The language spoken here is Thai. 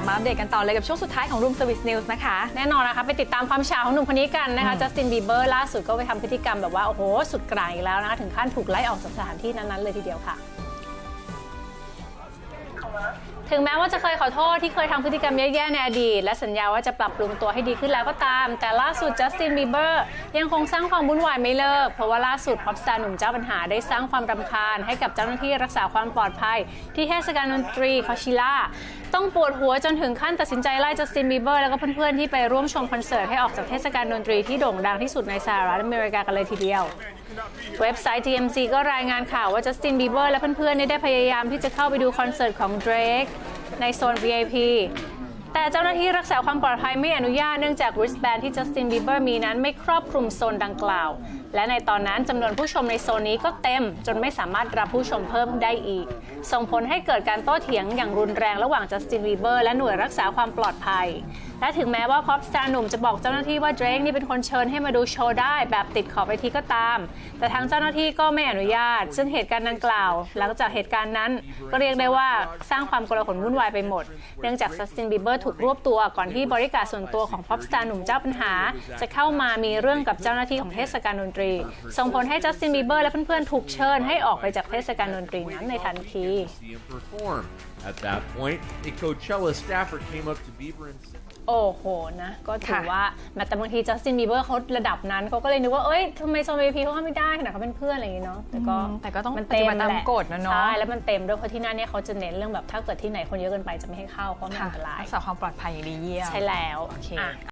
บมาอัปเดตกันต่อเลยกับช่วงสุดท้ายของ Room Service News นะคะ แน่นอนนะคะ ไปติดตามความฉาของหนุ่มคนนี้กันนะคะอืมจัสตินบีเบอร์ล่าสุดก็ไปทำพฤติกรรมแบบว่า โอ้โห สุดกลางอีกแล้วนะคะ ถึงขั้นถูกไล่ออกจากสถานที่นั้นๆเลยทีเดียวค่ะ ถึงแม้ว่าจะเคยขอโทษที่เคยทำพฤติกรรมแย่ๆในอดีต และสัญญาว่าจะปรับปรุงตัวให้ดีขึ้นแล้วก็ตาม แต่ล่าสุดจัสตินบีเบอร์ยังคงสร้างความวุ่นวายไม่เลิก เพราะว่าล่าสุดพ็อปสตาร์หนุ่มเจ้าปัญหาได้สร้างความรำคาญให้กับเจ้าหน้าที่รักษาความปลอดภัย ที่เทศกาลดนตรีคอชิล่าต้องปวดหัวจนถึงขั้นตัดสินใจไล่จัสตินบีเบอร์แล้วก็เพื่อนๆที่ไปร่วมชมคอนเสิร์ตให้ออกจากเทศกาลดนตรีที่โด่งดังที่สุดในสหรัฐอเมริกากันเลยทีเดียว เว็บไซต์ TMZ ก็รายงานข่าวว่าจัสตินบีเบอร์และเพื่อนๆได้พยายามที่จะเข้าไปดูคอนเสิร์ตของ Drake ในโซน VIP แต่เจ้าหน้าที่รักษาความปลอดภัยไม่อนุญาตเนื่องจาก wristband ที่จัสตินบีเบอร์มีนั้นไม่ครอบคลุมโซนดังกล่าว และในตอนนั้นจำนวนผู้ชมในโซนนี้ก็เต็ม จนไม่สามารถรับผู้ชมเพิ่มได้อีก ส่งผลให้เกิดการโต้เถียงอย่างรุนแรงระหว่างจัสตินบีเบอร์และหน่วยรักษาความปลอดภัย และถึงแม้ว่าพ o อปสตาร์หนุ่มจะบอกเจ้าหน้าที่ว่าเดรกนี่เป็นคนเชิญให้มาดูโชว์ได้แบบติดขอบไปทีก็ตาม แต่ทางเจ้าหน้าที่ก็ไม่อนุญาต ซึ่งเหตุการณ์ดังกล่าว หลังจากเหตุการณ์นั้นก็เรียกได้ว่าสร้างความโกลาหลวุ่นวายไปหมด เนื่องจากจัสตินบีเบอร์ถูกรวบตัวก่อนที่บริการส่วนตัวของพ o อปสตาร์หนุ่มเจ้าปัญหา จะเข้ามามีเรื่องกับเจ้าหน้าที่ของเทศกาลดนตรี ส่งผลให้จัสตินบีเบอร์และเพื่อนๆ ถูกเชิญให้ออกไปจากเทศกาลดนตรีนั้นในทันที see him perform. At that point, a Coachella staffer came up to Bieber and said, โอ้โหนะ ก็ถือค่ะว่าแม้แต่บางทีจัสตินบีเบอร์เขาระดับนั้นเขาก็เลยนึกว่าเอ้ยทำไมโซน VIP เขาเข้าไม่ได้ขนาดเขาเป็นเพื่อนอะไรอย่างงี้เนาะแต่ก็อืมแต่ก็ต้องมันเต็มปฏิบัติตามแหละกฎนะเนาะใช่แล้วมันเต็มด้วยเพราะที่นั่นเนี่ยเขาจะเน้นเรื่องแบบถ้าเกิดที่ไหนคนเยอะเกินไปจะไม่ให้เข้าเพราะมันค่ะอันตรายรักษาความปลอดภัยอย่างดีเยี่ยมใช่แล้วโอเคอะ